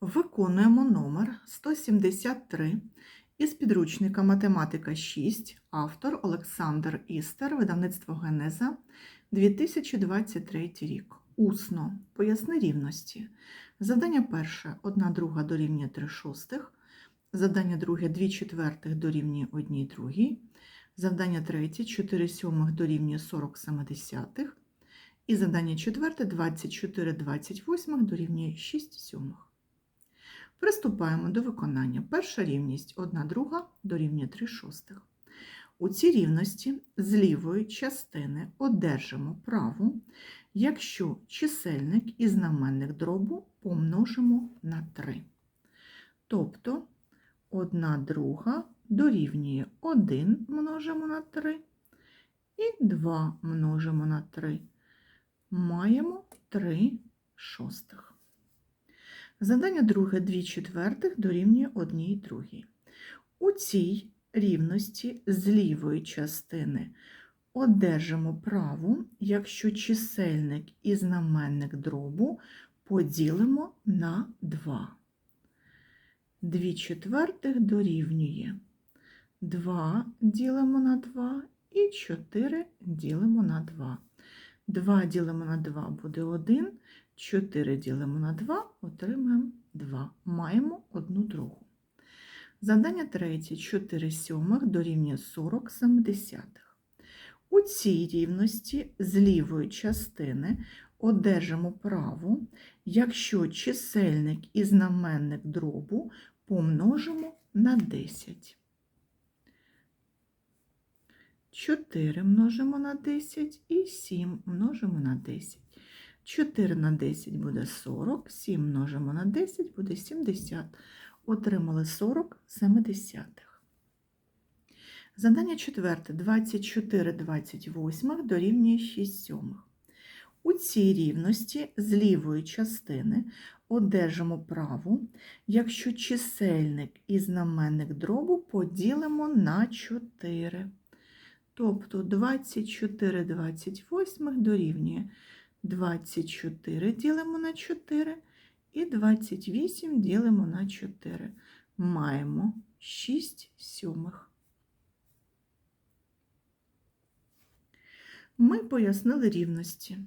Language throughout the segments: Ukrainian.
Виконуємо номер 173 із підручника Математика 6, автор Олександр Істер, видавництво Генеза, 2023 рік. Усно. Поясни рівності. Завдання перше 1 друга дорівнює 3 шостих. Завдання друге 2 четвертих дорівнює 1 другій. Завдання третє 4 сьомих дорівнює 40 семидесятих. І завдання четверте 24 28 дорівнює 6 сьомих. Приступаємо до виконання. Перша рівність 1 друга дорівнює 3 шостих. У цій рівності з лівої частини одержимо праву, якщо чисельник і знаменник дробу помножимо на 3. Тобто 1 друга дорівнює 1 множимо на 3 і 2 множимо на 3. Маємо 3 шостих. Задання друге 2 четвертих дорівнює 1 другій. У цій рівності з лівої частини одержимо праву, якщо чисельник і знаменник дробу поділимо на 2. 2 четвертих дорівнює 2 ділимо на 2 і 4 ділимо на 2. 2 ділимо на 2 буде 1, 4 ділимо на 2, отримаємо 2. Маємо 1 другу. Завдання третє 4 сьомих дорівнює 40 семидесятих. У цій рівності з лівої частини одержимо праву, якщо чисельник і знаменник дробу помножимо на 10. 4 множимо на 10 і 7 множимо на 10. 4 на 10 буде 40, 7 множимо на 10 буде 70. Отримали 40 семидесятих. Задання четверте. 24 28 дорівнює 6 сьомих. У цій рівності з лівої частини одержимо праву, якщо чисельник і знаменник дробу поділимо на 4. Тобто 24 28 дорівнює 24 ділимо на 4 і 28 ділимо на 4. Маємо 6 сьомих. Ми пояснили рівності.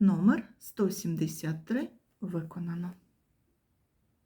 Номер 173 виконано.